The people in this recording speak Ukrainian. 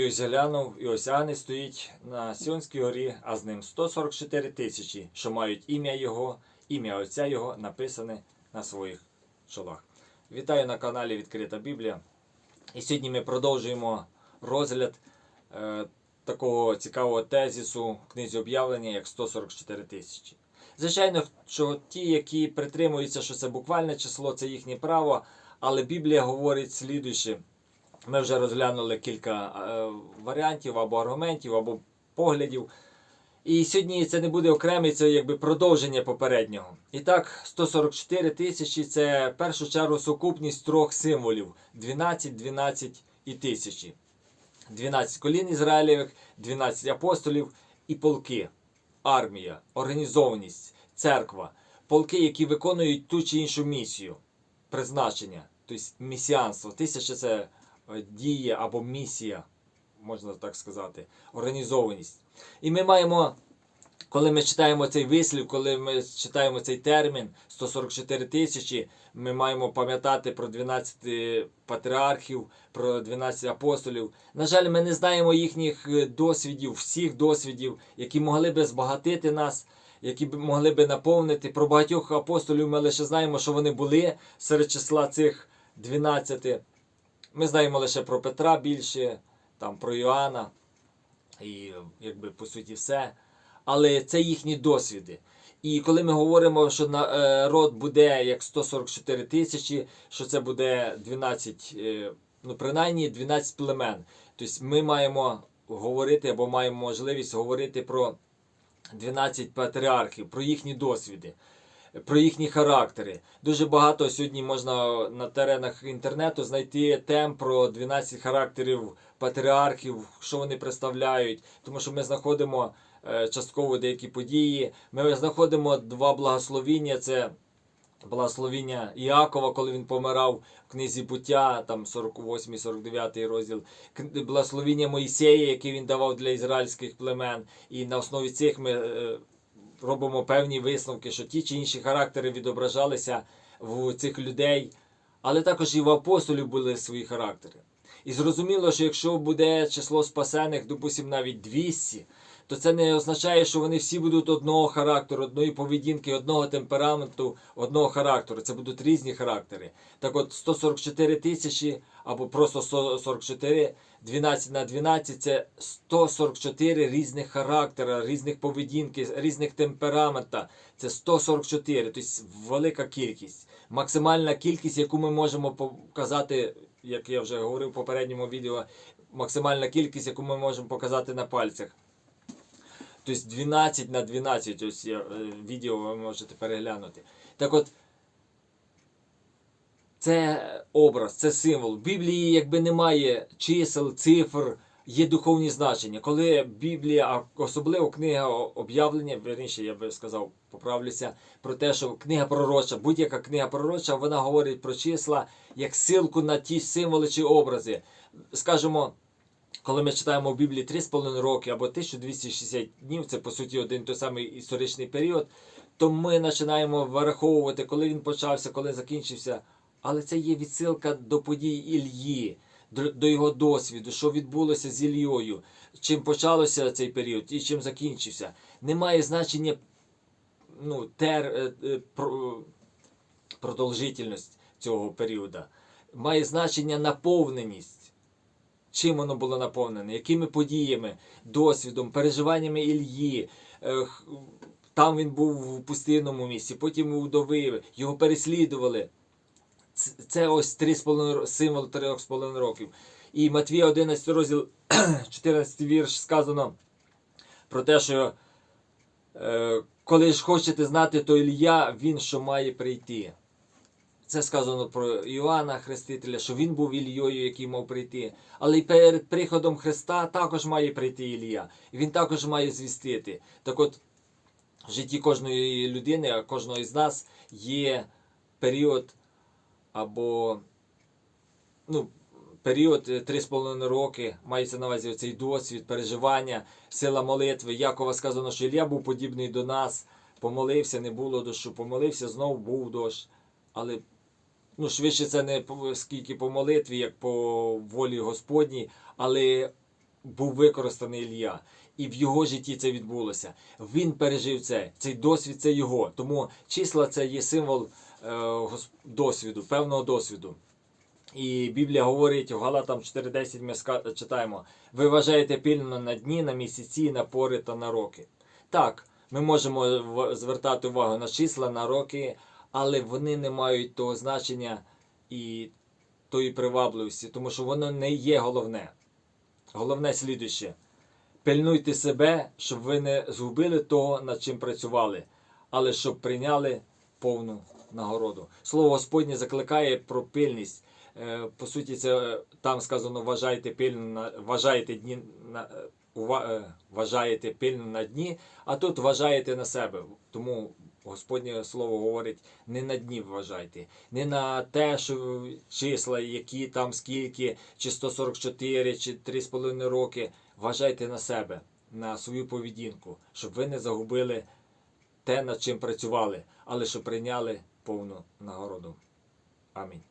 І ось глянув, і ось Ани стоїть на Сіонській горі, а з ним 144 тисячі, що мають ім'я Його, ім'я Отця Його написане на своїх чолах. Вітаю на каналі Відкрита Біблія. І сьогодні ми продовжуємо розгляд е, такого цікавого тезісу в книзі об'явлення, як 144 тисячі. Звичайно, що ті, які притримуються, що це буквальне число, це їхнє право, але Біблія говорить слідуюче. Ми вже розглянули кілька е, варіантів або аргументів, або поглядів. І сьогодні це не буде окремий, це якби продовження попереднього. І так, 144 тисячі це в першу чергу сукупність трьох символів: 12, 12 і тисячі. 12 колін Ізраїлевих, 12 апостолів і полки, армія, організованість, церква, полки, які виконують ту чи іншу місію, призначення, тобто місіанство. Тисяча це дія або місія, можна так сказати, організованість. І ми маємо, коли ми читаємо цей вислів, коли ми читаємо цей термін 144 тисячі, ми маємо пам'ятати про 12 патріархів, про 12 апостолів. На жаль, ми не знаємо їхніх е, досвідів, всіх досвідів, які могли би збагатити нас. Які б могли би наповнити про багатьох апостолів, ми лише знаємо, що вони були серед числа цих 12. Ми знаємо лише про Петра більше, там про Іоанна, і якби по суті все. Але це їхні досвіди. І коли ми говоримо, що народ буде як 144 тисячі, що це буде 12, е, ну принаймні 12 племен. Тобто ми маємо говорити або маємо можливість говорити про 12 патріархів, про їхні досвіди, про їхні характери. Дуже багато сьогодні можна на теренах інтернету знайти тем про 12 характерів патріархів, що вони представляють, тому що ми знаходимо е, частково деякі події. Ми знаходимо два благословіння. Це благословіння Іакова, коли він помирав в книзі буття, там 48-49 розділ, благословіння Моїсея, яке він давав для ізраїльських племен. І на основі цих ми е, робимо певні висновки, що ті чи інші характери відображалися в цих людей, але також і в апостолів були свої характери. І зрозуміло, що якщо буде число спасених, допустимо, навіть 200, то це не означає, що вони всі будуть одного характеру, одної поведінки, одного темпераменту, одного характеру. Це будуть різні характери. Так от 144 тисячі або просто 144, 12 на 12 це 144 різних характера, різних поведінки, різних темперамента. Це 144, тобто велика кількість. Максимальна кількість, яку ми можемо показати, як я вже говорив в попередньому відео, максимальна кількість, яку ми можемо показати на пальцях. Тобто 12 на 12, ось є, е, відео ви можете переглянути. Так от, це образ, це символ. В Біблії якби немає чисел, цифр, є духовні значення. Коли Біблія, особливо книга об'явлення, верніше, я би сказав, поправлюся, про те, що книга пророча, будь-яка книга пророча, вона говорить про числа як силку на ті символи чи образи. Скажімо, коли ми читаємо в Біблії 3,5 роки або 1260 днів, це по суті один той самий історичний період, то ми починаємо вираховувати, коли він почався, коли закінчився. Але це є відсилка до подій Ільї, до, його досвіду, що відбулося з Ільєю, чим почалося цей період і чим закінчився. Немає значення ну, тер, е, е, про, продовжительність цього періоду. Має значення наповненість. Чим воно було наповнене, якими подіями, досвідом, переживаннями Ільї. Е, Там він був в пустинному місці, потім у вдови, його переслідували. Це ось 3,5 ро- символ 3,5 років. І Матвія 11 розділ 14 вірш сказано про те, що е, коли ж хочете знати, то Ілля, він що має прийти. Це сказано про Іоанна Хрестителя, що він був Ільєю, який мав прийти. Але й перед приходом Христа також має прийти Ілія. І він також має звістити. Так от, в житті кожної людини, кожного із нас є період або ну, період е, 3,5 роки, мається на увазі цей досвід, переживання, сила молитви. Якова сказано, що Ілля був подібний до нас, помолився, не було дощу, помолився, знову був дощ. Але ну, швидше це не скільки по молитві, як по волі Господній, але був використаний Ілля. І в його житті це відбулося. Він пережив це. Цей досвід це його. Тому числа це є символ е, досвіду, певного досвіду. І Біблія говорить в Галатам 4.10 ми читаємо: ви вважаєте пильно на дні, на місяці, на пори та на роки. Так, ми можемо звертати увагу на числа, на роки, але вони не мають того значення і тої привабливості, тому що воно не є головне. Головне слідуще. Пильнуйте себе, щоб ви не згубили того, над чим працювали, але щоб прийняли повну нагороду. Слово Господнє закликає про пильність. Е, По суті, це е, там сказано вважайте пильно вважайте дні на е, вважаєте пильно на дні, а тут вважаєте на себе. Тому Господнє слово говорить: не на дні вважайте, не на те, що числа, які там скільки, чи 144, чи 3,5 роки. Вважайте на себе, на свою поведінку, щоб ви не загубили те, над чим працювали, але щоб прийняли повну нагороду. Амінь.